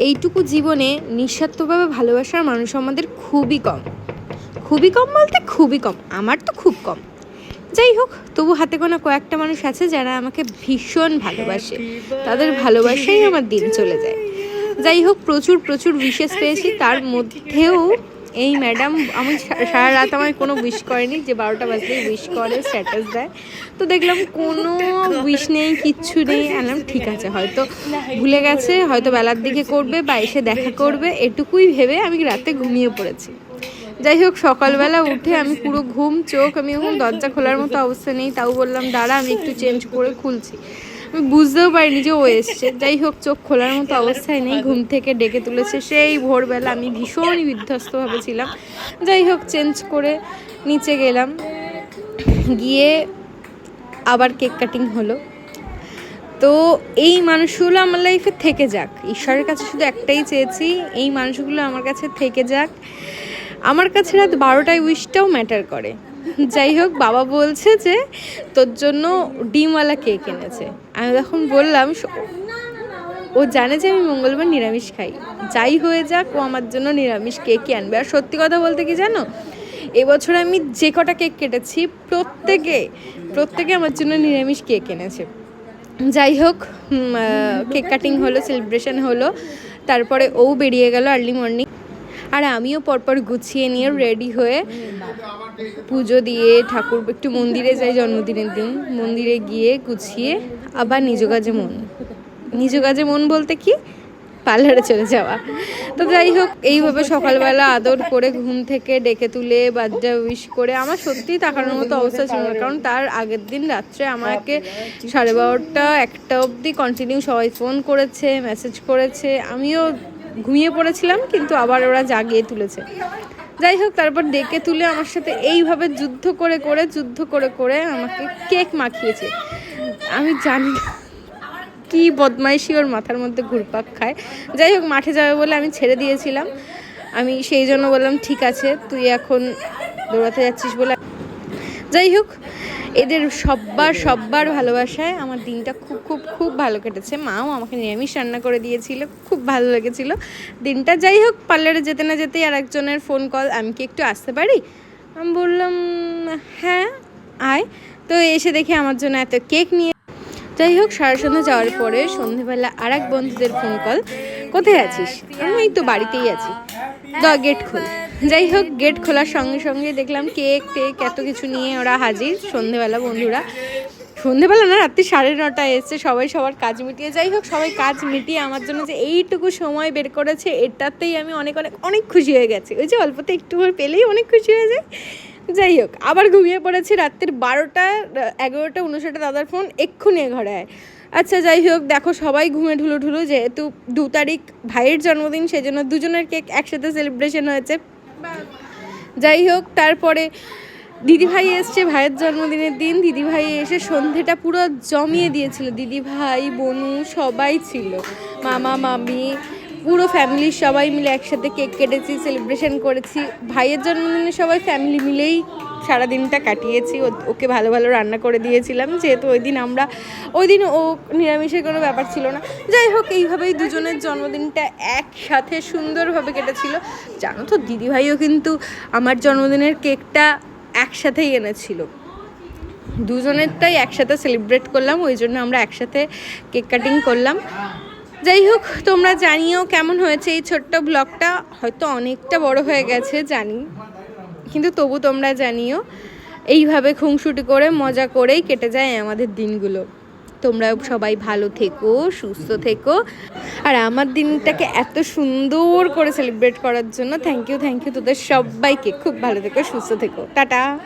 এইটুকু জীবনে নিঃস্বার্থভাবে ভালোবাসার মানুষ আমাদের খুবই কম। খুবই কম বলতে খুবই কম আমার তো খুব কম। যাই হোক তবু হাতে কোনো কয়েকটা মানুষ আছে যারা আমাকে ভীষণ ভালোবাসে। তাদের ভালোবাসাই আমার দিন চলে যায়। যাই হোক প্রচুর প্রচুর বিশেষ পেয়েছি। তার মধ্যেও এই ম্যাডাম, আমি সারা রাত আমায় কোনো উইশ করেনি যে বারোটা বাজলেই উইশ করে স্ট্যাটাস দেয়। তো দেখলাম কোনো উইশ নেই, কিচ্ছু নেই। আনলাম ঠিক আছে, হয়তো ভুলে গেছে, হয়তো বেলার দিকে করবে বা এসে দেখা করবে। এটুকুই ভেবে আমি রাতে ঘুমিয়ে পড়েছি। যাই হোক, সকালবেলা উঠে আমি পুরো ঘুম, চোখ, আমি এখন দরজা খোলার মতো অবস্থা নেই, তাও বললাম, দাঁড়া, আমি একটু চেঞ্জ করে খুলছি। আমি বুঝতেও পারিনি যে ও এসছে। যাই হোক, চোখ খোলার মতো অবস্থায় নেই, ঘুম থেকে ডেকে তুলেছে। সেই ভোরবেলা আমি ভীষণই বিধ্বস্তভাবে ছিলাম। যাই হোক চেঞ্জ করে নিচে গেলাম। গিয়ে আবার কেক কাটিং হলো। তো এই মানুষগুলো আমার লাইফে থেকে যাক। ঈশ্বরের কাছে শুধু একটাই চেয়েছি, এই মানুষগুলো আমার কাছে থেকে যাক। আমার কাছে রাত বারোটায় উইশটাও ম্যাটার করে। যাই হোক, বাবা বলছে যে তোর জন্য ডিমওয়ালা কেক এনেছে। আমি তখন বললাম ও জানে যে আমি মঙ্গলবার নিরামিষ খাই। যাই হয়ে যাক, ও আমার জন্য নিরামিষ কেকই আনবে। আর সত্যি কথা বলতে কি জানো? এবছর আমি যে কটা কেক কেটেছি, প্রত্যেকে প্রত্যেকে আমার জন্য নিরামিষ কেক এনেছে। যাই হোক কেক কাটিং হলো, সেলিব্রেশন হলো। তারপরে ও বেরিয়ে গেল আর্লি মর্নিং। আর আমিও পরপর গুছিয়ে নিয়ে রেডি হয়ে পুজো দিয়ে ঠাকুর, একটু মন্দিরে যাই জন্মদিনের দিন। মন্দিরে গিয়ে গুছিয়ে আবার নিজ কাজে মন। নিজ কাজে মন বলতে কি? পার্লারে চলে যাওয়া। তো যাই হোক, এইভাবে সকালবেলা আদর করে ঘুম থেকে ডেকে তুলে বার্থডে উইশ করে আমার সত্যিই তাকানোর মতো অবস্থা ছিল না। কারণ তার আগের দিন রাত্রে আমাকে সাড়ে বারোটা একটা অবধি কন্টিনিউ সবাই ফোন করেছে মেসেজ করেছে। আমিও ঘুমিয়ে পড়েছিলাম, কিন্তু আবার ওরা জাগিয়ে তুলেছে। যাই হোক, তারপর ডেকে তুলে আমার সাথে এইভাবে যুদ্ধ করে করে, যুদ্ধ করে করে আমাকে কেক মাখিয়েছে। আমি জানি না কি বদমাইশি ওর মাথার মধ্যে ঘুরপাক খায়। যাই হোক, মাঠে যাবে বলে আমি ছেড়ে দিয়েছিলাম। আমি সেই জন্য বললাম, ঠিক আছে, তুই এখন দৌড়াতে যাচ্ছিস বলে। যাই হোক এদের সব্বার সব্বার ভালোবাসায় আমার দিনটা খুব খুব খুব ভালো কেটেছে। মাও আমাকে নিরামিষ রান্না করে দিয়েছিল, খুব ভালো লেগেছিল। দিনটা যাই হোক, পার্লারে যেতে না যেতেই আর একজনের ফোন কল আমি কি একটু আসতে পারি? আমি বললাম হ্যাঁ আয়। তো এসে দেখি আমার জন্য এত কেক নিয়ে যাই হোক, সারা সন্ধ্যা যাওয়ার পরে সন্ধেবেলা আর এক বন্ধুদের ফোন কল কোথায় আছিস? আমি এই তো বাড়িতেই আছি। গেট খোল। যাই হোক গেট খোলার সঙ্গে সঙ্গে দেখলাম কেক টেক এত কিছু নিয়ে ওরা হাজির। সন্ধেবেলা বন্ধুরা। সন্ধেবেলা না, রাত্রি সাড়ে নটায় এসছে, সবাই সবার কাজ মিটিয়ে। যাই হোক, সবাই কাজ মিটিয়ে আমার জন্য যে এইটুকু সময় বের করেছে, এটাতেই আমি অনেক অনেক অনেক খুশি হয়ে গেছি। ওই যে অল্পতে একটু পেলেই অনেক খুশি হয়ে যায় যাই হোক, আবার ঘুমিয়ে পড়েছি রাত্রির বারোটা, এগারোটা, উনষাটে দাদার ফোন এক্ষুনি ঘরে আয়। আচ্ছা যাই হোক, দেখো সবাই ঘুমে ঢুলো ঢুলো, যেহেতু দু তারিখ ভাইয়ের জন্মদিন, সেজন্য দুজনের কেক একসাথে সেলিব্রেশন হয়েছে। যাই হোক, তারপরে দিদিভাই এসছে ভাইয়ের জন্মদিনের দিন। দিদিভাই এসে সন্ধেটা পুরো জমিয়ে দিয়েছিল। দিদিভাই, বনু সবাই ছিল। মামা, মামি পুরো ফ্যামিলির সবাই মিলে একসাথে কেক কেটেছি সেলিব্রেশন করেছি। ভাইয়ের জন্মদিনে সবাই ফ্যামিলি মিলেই সারা দিনটা কাটিয়েছি ওকে ভালো ভালো রান্না করে দিয়েছিলাম, যেহেতু ওই দিন আমরা, ওই দিন ও নিরামিষের কোনো ব্যাপার ছিল না। যাই হোক, এইভাবেই দুজনের জন্মদিনটা একসাথে সুন্দরভাবে কেটেছিল। জানো তো, দিদিভাইও কিন্তু আমার জন্মদিনের কেকটা একসাথেই এনেছিল। দুজনেরটাই একসাথে সেলিব্রেট করলাম, ওই জন্য আমরা একসাথে কেক কাটিং করলাম। যাই হোক, তোমরা জানিও কেমন হয়েছে এই ছোট্ট ব্লগটা। হয়তো অনেকটা বড় হয়ে গেছে, জানি। কিন্তু তবু তোমরা জানিও, এইভাবে খুংসুটি করে, মজা করেই কেটে যায় আমাদের দিনগুলো। তোমরা সবাই ভালো থেকো, সুস্থ থেকো। আর আমার দিনটাকে এত সুন্দর করে সেলিব্রেট করার জন্য থ্যাংক ইউ থ্যাংক ইউ তোদের সবাইকে। খুব ভালো থেকো, সুস্থ থেকো। টাটা।